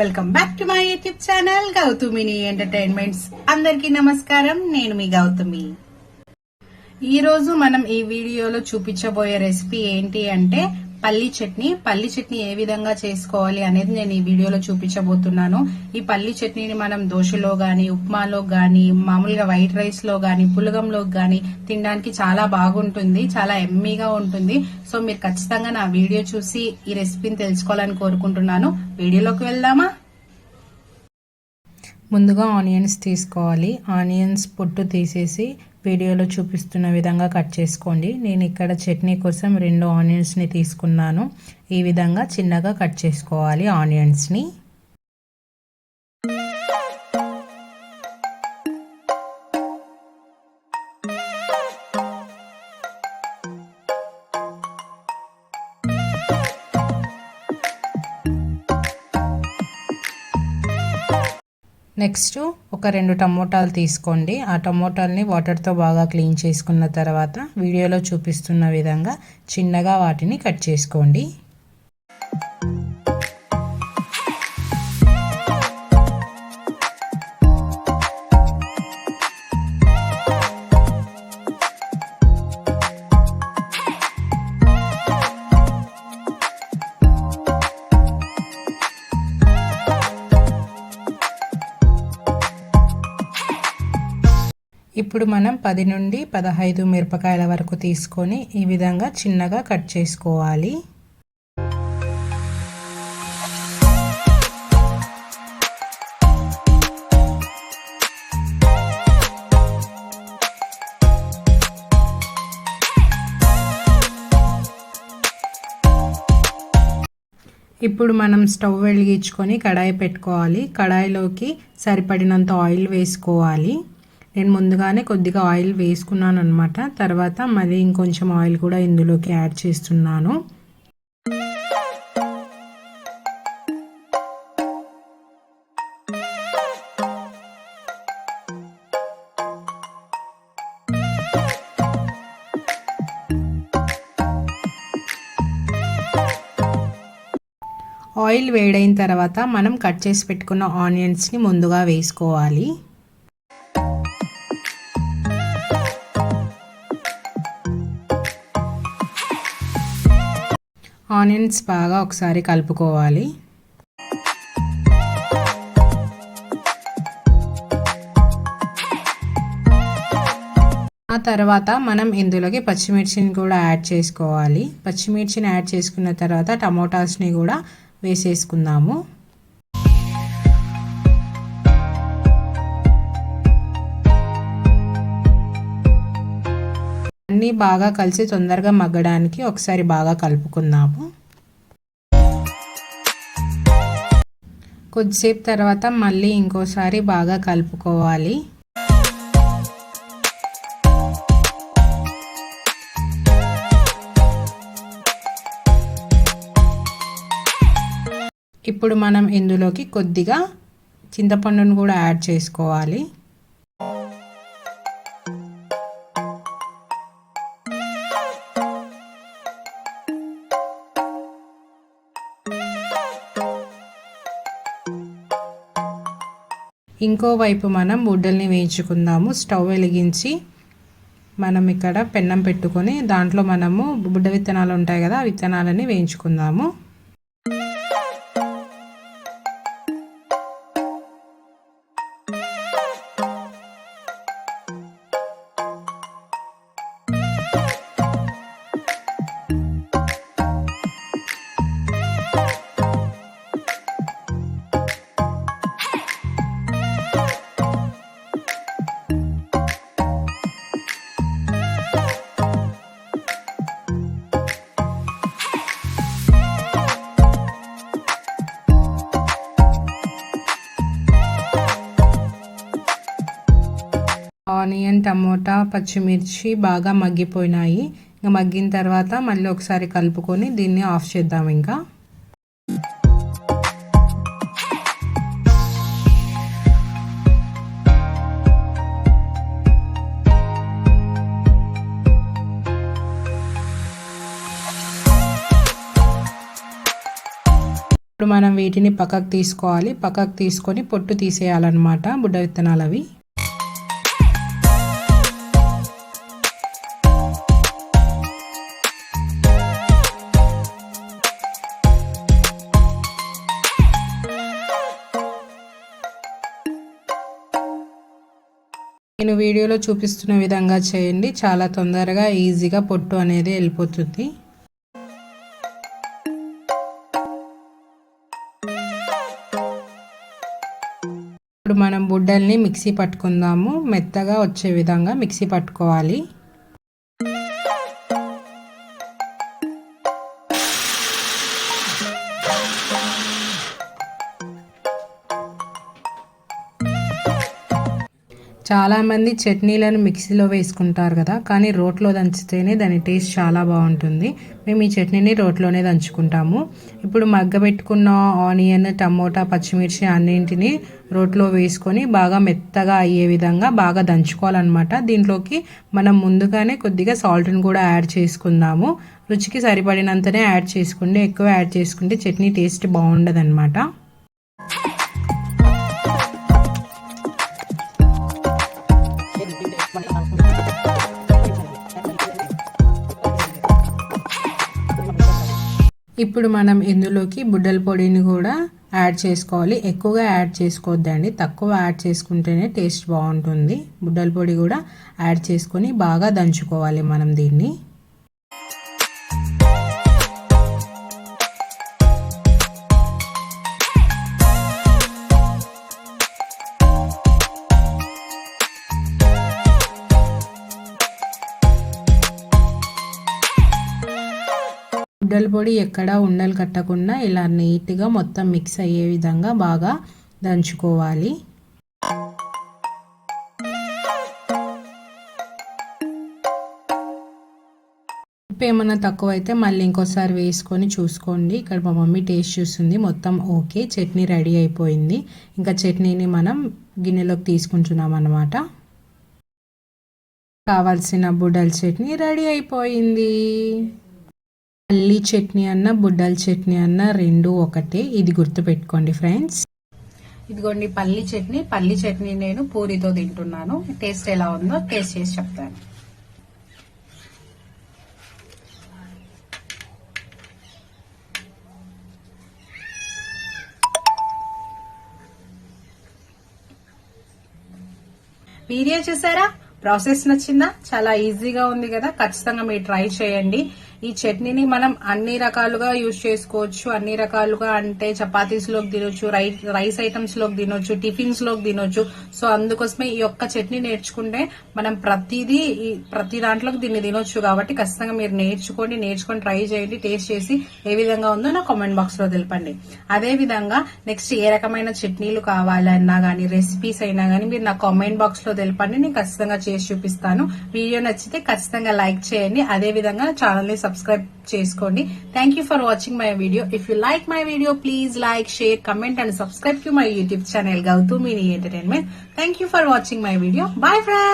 Welcome back to my YouTube channel గౌతమిని entertainments. అందరికీ నమస్కారం నేను మీ గౌతమి. ఈ రోజు మనం ఈ వీడియోలో చూపించబోయే రెసిపీ ఏంటి అంటే పల్లి చట్నీ. పల్లి చట్నీ ఏ విధంగా చేసుకోవాలి అనేది నేను ఈ వీడియోలో చూపించబోతున్నాను. ఈ పల్లి చట్నీని మనం దోశలో గాని ఉప్మాలో గాని మామూలుగా వైట్ రైస్లో గాని పులగంలో గాని తినడానికి చాలా బాగుంటుంది చాలా ఎమ్మీగా ఉంటుంది. సో మీరు ఖచ్చితంగా నా వీడియో చూసి ఈ రెసిపీని తెలుసుకోవాలని కోరుకుంటున్నాను. వీడియోలోకి వెళ్దామా? ముందుగా ఆనియన్స్ తీసుకోవాలి. ఆనియన్స్ పొట్టు తీసేసి వీడియోలో చూపిస్తున్న విధంగా కట్ చేసుకోండి. నేను ఇక్కడ చట్నీ కోసం రెండు ఆనియన్స్ని తీసుకున్నాను. ఈ విధంగా చిన్నగా కట్ చేసుకోవాలి ఆనియన్స్ని. నెక్స్ట్ ఒక రెండు టమోటాలు తీసుకోండి. ఆ టమోటాలని వాటర్తో బాగా క్లీన్ చేసుకున్న తర్వాత వీడియోలో చూపిస్తున్న విధంగా చిన్నగా వాటిని కట్ చేసుకోండి. ఇప్పుడు మనం పది నుండి పదహైదు మిరపకాయల వరకు తీసుకొని ఈ విధంగా చిన్నగా కట్ చేసుకోవాలి. ఇప్పుడు మనం స్టవ్ వెలిగించుకొని కడాయి పెట్టుకోవాలి. కడాయిలోకి సరిపడినంత ఆయిల్ వేసుకోవాలి. నేను ముందుగానే కొద్దిగా ఆయిల్ వేసుకున్నాను అనమాట తర్వాత మళ్ళీ ఇంకొంచెం ఆయిల్ కూడా ఇందులోకి యాడ్ చేస్తున్నాను. ఆయిల్ వేడైన తర్వాత మనం కట్ చేసి పెట్టుకున్న ఆనియన్స్ని ముందుగా వేసుకోవాలి. ఆనియన్స్ బాగా ఒకసారి కలుపుకోవాలి. ఆ తర్వాత మనం ఇందులోకి పచ్చిమిర్చిని కూడా యాడ్ చేసుకోవాలి. పచ్చిమిర్చిని యాడ్ చేసుకున్న తర్వాత టమోటాస్ని కూడా వేసేసుకుందాము. అన్నీ బాగా కలిసి తొందరగా మగ్గడానికి ఒకసారి బాగా కలుపుకుందాము. కొద్దిసేపు తర్వాత మళ్ళీ ఇంకోసారి బాగా కలుపుకోవాలి. ఇప్పుడు మనం ఇందులోకి కొద్దిగా చింతపండును కూడా యాడ్ చేసుకోవాలి. ఇంకోవైపు మనం బుడ్డల్ని వేయించుకుందాము. స్టవ్ వెలిగించి మనం ఇక్కడ పెన్నం పెట్టుకొని దాంట్లో మనము బుడ్డ విత్తనాలు ఉంటాయి కదా ఆ విత్తనాలని వేయించుకుందాము. ఆనియన్ టమోటా పచ్చిమిర్చి బాగా మగ్గిపోయినాయి. ఇంకా మగ్గిన తర్వాత మళ్ళీ ఒకసారి కలుపుకొని దీన్ని ఆఫ్ చేద్దాం ఇంకా. ఇప్పుడు మనం వీటిని పక్కకు తీసుకోవాలి. పక్కకు తీసుకొని పొట్టు తీసేయాలన్నమాట బుడ్డ విత్తనాలు అవి నేను వీడియోలో చూపిస్తున్న విధంగా చేయండి. చాలా తొందరగా ఈజీగా పొట్టు అనేది వెళ్ళిపోతుంది. ఇప్పుడు మనం బుడ్డల్ని మిక్సీ పట్టుకుందాము. మెత్తగా వచ్చే విధంగా మిక్సీ పట్టుకోవాలి. చాలామంది చట్నీలను మిక్సీలో వేసుకుంటారు కదా కానీ రోట్లో దంచితేనే దాని టేస్ట్ చాలా బాగుంటుంది. మేము ఈ చట్నీని రోట్లోనే దంచుకుంటాము. ఇప్పుడు మగ్గబెట్టుకున్న ఆనియన్ టమోటా పచ్చిమిర్చి అన్నింటినీ రోట్లో వేసుకొని బాగా మెత్తగా అయ్యే విధంగా బాగా దంచుకోవాలన్నమాట. దీంట్లోకి మనం ముందుగానే కొద్దిగా సాల్ట్ని కూడా యాడ్ చేసుకుందాము. రుచికి సరిపడినంతనే యాడ్ చేసుకుంటే ఎక్కువ యాడ్ చేసుకుంటే చట్నీ టేస్ట్ బాగుండదన్నమాట. ఇప్పుడు మనం ఇందులోకి బుడ్డల పొడిని కూడా యాడ్ చేసుకోవాలి. ఎక్కువగా యాడ్ చేసుకోవద్దండి. తక్కువ యాడ్ చేసుకుంటేనే టేస్ట్ బాగుంటుంది. బుడ్డల పొడి కూడా యాడ్ చేసుకొని బాగా దంచుకోవాలి మనం దీన్ని. గుడ్డల పొడి ఎక్కడా ఉండలు కట్టకుండా ఇలా నీట్గా మొత్తం మిక్స్ అయ్యే విధంగా బాగా దంచుకోవాలి. ఉప్పు ఏమైనా తక్కువ అయితే మళ్ళీ ఇంకోసారి వేసుకొని చూసుకోండి. ఇక్కడ మా మమ్మీ టేస్ట్ చూస్తుంది. మొత్తం ఓకే. చట్నీ రెడీ అయిపోయింది. ఇంకా చట్నీని మనం గిన్నెలోకి తీసుకుంటున్నాం అన్నమాట. కావాల్సిన బుడల్ చట్నీ రెడీ అయిపోయింది. పల్లీ చట్నీ అన్న బుడ్డల చట్నీ అన్న రెండు ఒకటే. ఇది గుర్తుపెట్టుకోండి ఫ్రెండ్స్. ఇదిగోండి పల్లీ చట్నీ. పల్లీ చట్నీ నేను పూరితో తింటున్నాను. టేస్ట్ ఎలా ఉందో టేస్ట్ చేసి చెప్తాను. వీడియో చూసారా? ప్రాసెస్ నచ్చిందా? చాలా ఈజీగా ఉంది కదా. ఖచ్చితంగా మీరు ట్రై చేయండి. ఈ చట్నీని మనం అన్ని రకాలుగా యూజ్ చేసుకోవచ్చు. అన్ని రకాలుగా అంటే చపాతీస్లోకి తినొచ్చు రైస్ ఐటమ్స్లోకి తినొచ్చు టిఫిన్స్లోకి తినొచ్చు. సో అందుకోసమే ఈ యొక్క చట్నీ నేర్చుకుంటే మనం ప్రతిదీ ప్రతి దాంట్లోకి దీన్ని తినొచ్చు. కాబట్టి ఖచ్చితంగా మీరు నేర్చుకోండి నేర్చుకొని ట్రై చేయండి టేస్ట్ చేసి ఏ విధంగా ఉందో నా కామెంట్ బాక్స్లో తెలపండి. అదే విధంగా నెక్స్ట్ ఏ రకమైన చట్నీలు కావాలన్నా గానీ రెసిపీస్ అయినా గానీ మీరు నా కామెంట్ బాక్స్లో తెలపండి. నేను ఖచ్చితంగా చేసి చూపిస్తాను. వీడియో నచ్చితే ఖచ్చితంగా లైక్ చేయండి. అదే విధంగా ఛానల్ని సబ్స్క్రైబ్ చేసుకోండి. Thank you for watching my video if you like my video please like share comment and subscribe to my YouTube channel Gautam entertainment thank you for watching my video bye friend